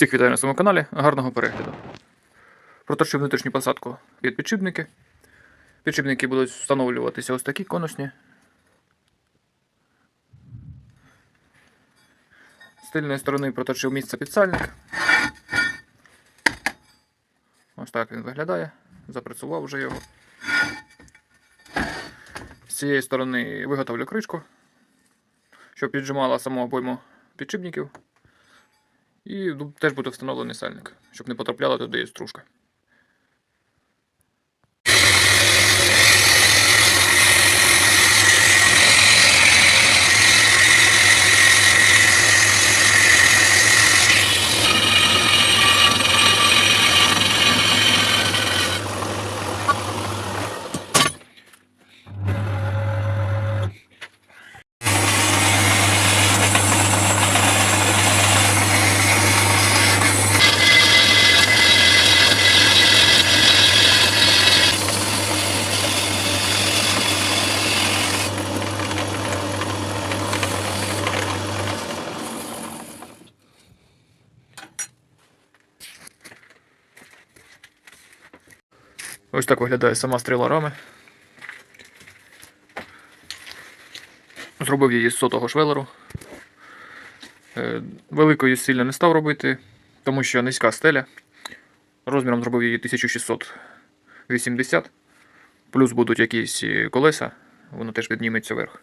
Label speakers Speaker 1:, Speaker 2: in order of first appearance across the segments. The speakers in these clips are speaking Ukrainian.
Speaker 1: Всіх вітаю на своєму каналі. Гарного перегляду. Проточив внутрішню посадку під підшипники. Підшипники будуть встановлюватися ось такі конусні. З тильної сторони проточив місце підсальник. Ось так він виглядає. Запрацював вже його. З цієї сторони виготовлю кришку, щоб піджимала саму обойму підшипників. І ну, теж буде встановлений сальник, щоб не потрапляла туди стружка. Ось так виглядає сама стріла рами. Зробив її з сотого швелеру. Е, Великою сильно не став робити, тому що низька стеля. Розміром зробив її 1680. Плюс будуть якісь е, колеса, воно теж підніметься вверх.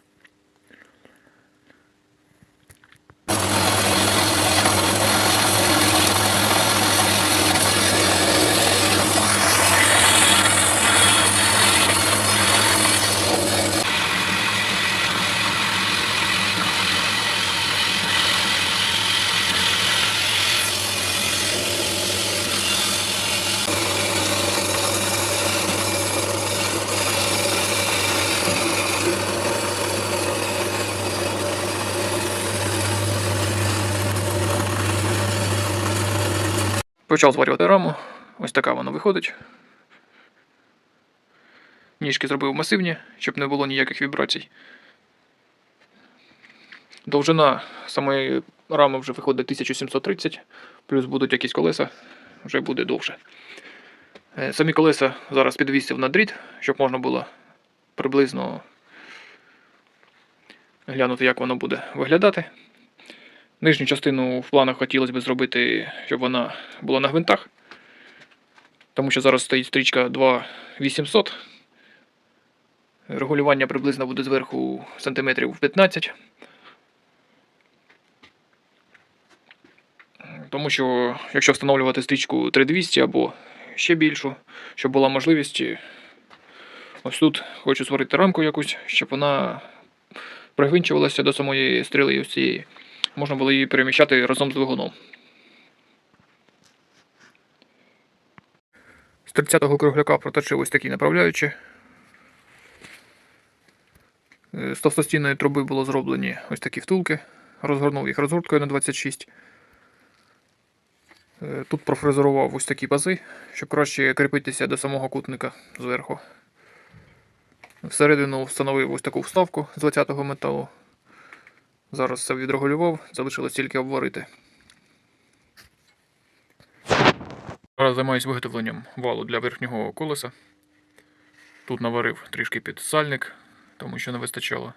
Speaker 1: Почав зварювати раму. Ось така вона виходить. Ніжки зробив масивні, щоб не було ніяких вібрацій. Довжина самої рами вже виходить 1730, плюс будуть якісь колеса, вже буде довше. Е, Самі колеса зараз підвісив на дріт, щоб можна було приблизно глянути, як воно буде виглядати. Нижню частину в планах хотілося б зробити, щоб вона була на гвинтах. Тому що зараз стоїть стрічка 2800. Регулювання приблизно буде зверху сантиметрів 15. Тому що, якщо встановлювати стрічку 3200 або ще більшу, щоб була можливість. Ось тут хочу створити рамку якусь, щоб вона пригвинчувалася до самої стріли ось цієї можна було її переміщати разом з двигуном. З 30-го кругляка проточив ось такі направляючі. Е, З товстостінної труби було зроблені ось такі втулки. Розгорнув їх розгорткою на 26. Е, Тут профрезерував ось такі пази, щоб краще кріпитися до самого кутника зверху. Всередину встановив ось таку вставку з 20-го металу. Зараз все відрегулював, залишилось тільки обварити. Зараз займаюся виготовленням валу для верхнього колеса. Тут наварив трішки під сальник, тому що не вистачало.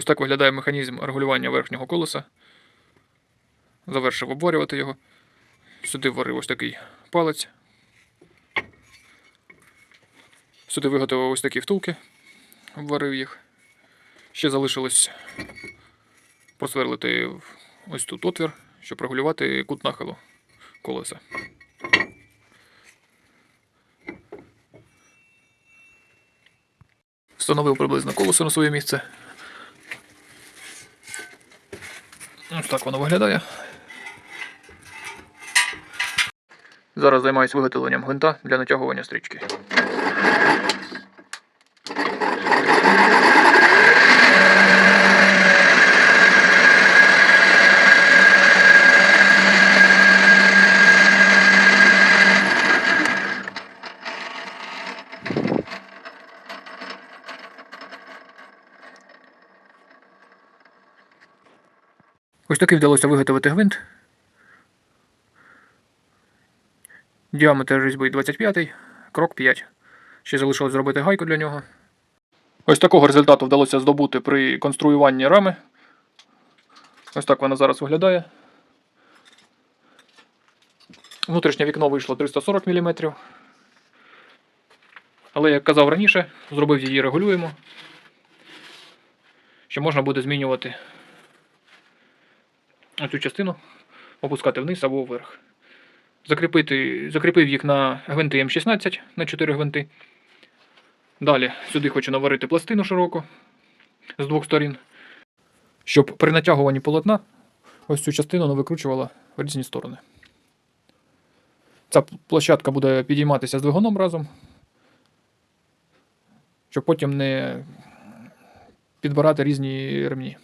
Speaker 1: Ось так виглядає механізм регулювання верхнього колеса. Завершив обварювати його. Сюди варив ось такий палець. Сюди виготовив ось такі втулки, обварив їх. Ще залишилось просверлити ось тут отвір, щоб регулювати кут нахилу колеса. Встановив приблизно колесо на своє місце. Ось так воно виглядає. Зараз займаюся виготовленням гвинта для натягування стрічки. Ось такий вдалося виготовити гвинт. Діаметр різьби 25, крок 5. Ще залишилось зробити гайку для нього. Ось такого результату вдалося здобути при конструюванні рами. Ось так вона зараз виглядає. Внутрішнє вікно вийшло 340 мм. Але, як казав раніше, зробив її регулюємо. Що можна буде змінювати цю частину, опускати вниз або вверх. Закріпити, закріпив їх на гвинти М16 на 4 гвинти. Далі сюди хочу наварити пластину широку з двох сторін, щоб при натягуванні полотна ось цю частину не викручувала в різні сторони. Ця площадка буде підійматися з двигуном разом, щоб потім не підбирати різні ремні.